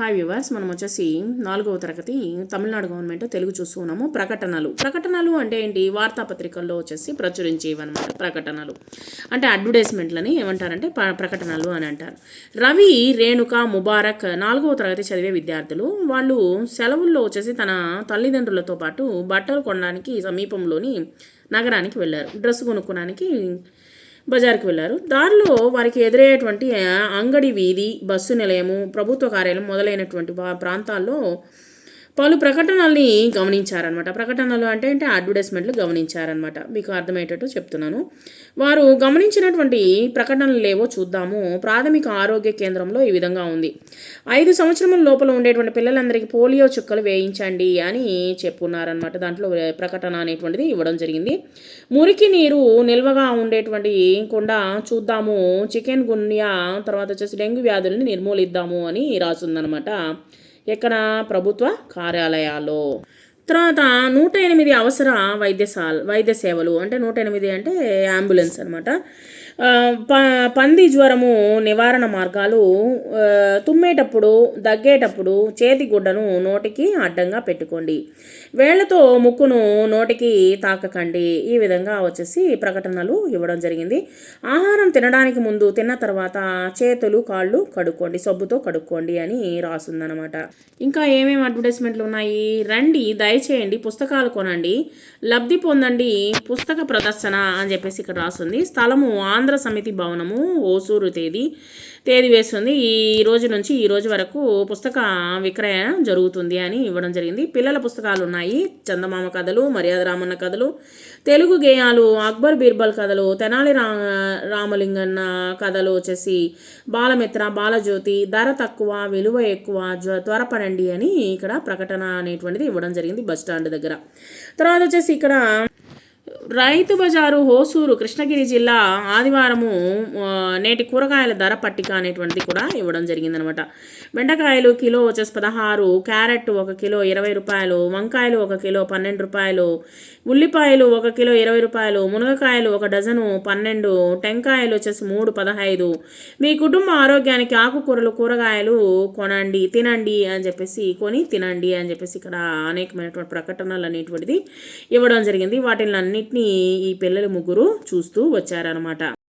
Hi viewers మనం వచ్చేసి నాలుగవ తరగతి తమిళనాడు గవర్నమెంట్ తెలుగు చూస్తున్నాము ప్రకటనలు. ప్రకటనలు అంటే ఏంటి? వార్తాపత్రికల్లో వచ్చేసి ప్రచురించేవన్నమాట ప్రకటనలు. అంటే అడ్వర్టైజ్మెంట్లని ఏమంటారంటే ప- ప్రకటనలు అని అంటారు. రవి రేణుక ముబారక్ నాలుగవ తరగతి చదివే విద్యార్థులు వాళ్ళు సెలవుల్లో వచ్చేసి తన తల్లిదండ్రులతో పాటు బట్టలు కొనడానికి సమీపంలోని నగరానికి వెళ్ళారు. డ్రెస్ కొనుక్కోడానికి బజార్కి వెళ్ళారు. దారిలో వారికి ఎదురయ్యేటువంటి అంగడి వీధి బస్సు నిలయము ప్రభుత్వ కార్యాలయం మొదలైనటువంటి వా- ప్రాంతాల్లో పలు ప్రకటనల్ని గమనించారనమాట ప్రకటనలు అంటే అంటే అడ్వర్టైజ్మెంట్లు గమనించారనమాట మీకు అర్థమయ్యేటట్టు చెప్తున్నాను. వారు గమనించినటువంటి ప్రకటనలు లేవో చూద్దాము. ప్రాథమిక ఆరోగ్య కేంద్రంలో ఈ విధంగా ఉంది. ఐదు సంవత్సరముల లోపల ఉండేటువంటి పిల్లలందరికీ పోలియో చుక్కలు వేయించండి అని చెప్పున్నారనమాట దాంట్లో ప్రకటన అనేటువంటిది ఇవ్వడం జరిగింది. మురికి నీరు నిల్వగా ఉండేటువంటి కుండా చూద్దాము. చికెన్ గున్యా తర్వాత వచ్చేసి డెంగ్యూ వ్యాధుల్ని నిర్మూలిద్దాము అని రాసిందనమాట ఎక్కడ? ప్రభుత్వ కార్యాలయాల్లో తర్వాత నూట ఎనిమిది అవసర వైద్యశాల వైద్య సేవలు. అంటే నూట ఎనిమిది అంటే అంబులెన్స్ అనమాట ప పంది జ్వరము నివారణ మార్గాలు తుమ్మేటప్పుడు దగ్గేటప్పుడు చేతి గుడ్డను నోటికి అడ్డంగా పెట్టుకోండి. వేళ్ళతో ముక్కును నోటికి తాకకండి. ఈ విధంగా వచ్చేసి ప్రకటనలు ఇవ్వడం జరిగింది. ఆహారం తినడానికి ముందు తిన్న తర్వాత చేతులు కాళ్ళు కడుక్కోండి. సబ్బుతో కడుక్కోండి అని రాస్తుందన్నమాట ఇంకా ఏమేమి అడ్వర్టైజ్మెంట్లు ఉన్నాయి? రండి దయచేయండి పుస్తకాలు కొనండి. లబ్ధి పొందండి పుస్తక ప్రదర్శన అని చెప్పేసి ఇక్కడ రాస్తుంది స్థలము ఆంధ్ర సమితి భవనము ఓసూరు తేదీ తేదీ వేస్తుంది. ఈ రోజు నుంచి ఈ రోజు వరకు పుస్తక విక్రయం జరుగుతుంది అని ఇవ్వడం జరిగింది. పిల్లల పుస్తకాలు ఉన్నాయి. చందమామ కథలు మర్యాద రామన్న కథలు తెలుగు గేయాలు అక్బర్ బీర్బల్ కథలు తెనాలి రా రామలింగన్న కథలు వచ్చేసి బాలమిత్ర బాలజ్యోతి ధర తక్కువ విలువ ఎక్కువ త్వరపడండి అని ఇక్కడ ప్రకటన అనేటువంటిది ఇవ్వడం జరిగింది బస్ స్టాండ్ దగ్గర. తర్వాత వచ్చేసి ఇక్కడ రైతు బజారు హోసూరు కృష్ణగిరి జిల్లా ఆదివారము నేటి కూరగాయల ధర పట్టిక అనేటువంటిది కూడా ఇవ్వడం జరిగిందనమాట. బెండకాయలు కిలో వచ్చేసి పదహారు క్యారెట్ ఒక కిలో ఇరవై రూపాయలు వంకాయలు ఒక కిలో పన్నెండు రూపాయలు ఉల్లిపాయలు ఒక కిలో ఇరవై రూపాయలు మునగకాయలు ఒక డజను పన్నెండు టెంకాయలు వచ్చేసి మూడు పదహైదు. మీ కుటుంబ ఆరోగ్యానికి ఆకుకూరలు కూరగాయలు కొనండి తినండి అని చెప్పేసి కొని తినండి అని చెప్పేసి ఇక్కడ అనేకమైనటువంటి ప్రకటనలు అనేటువంటిది ఇవ్వడం జరిగింది. వాటిని అన్నింటినీ ఈ పిల్లలు ముగ్గురు చూస్తూ వచ్చారనమాట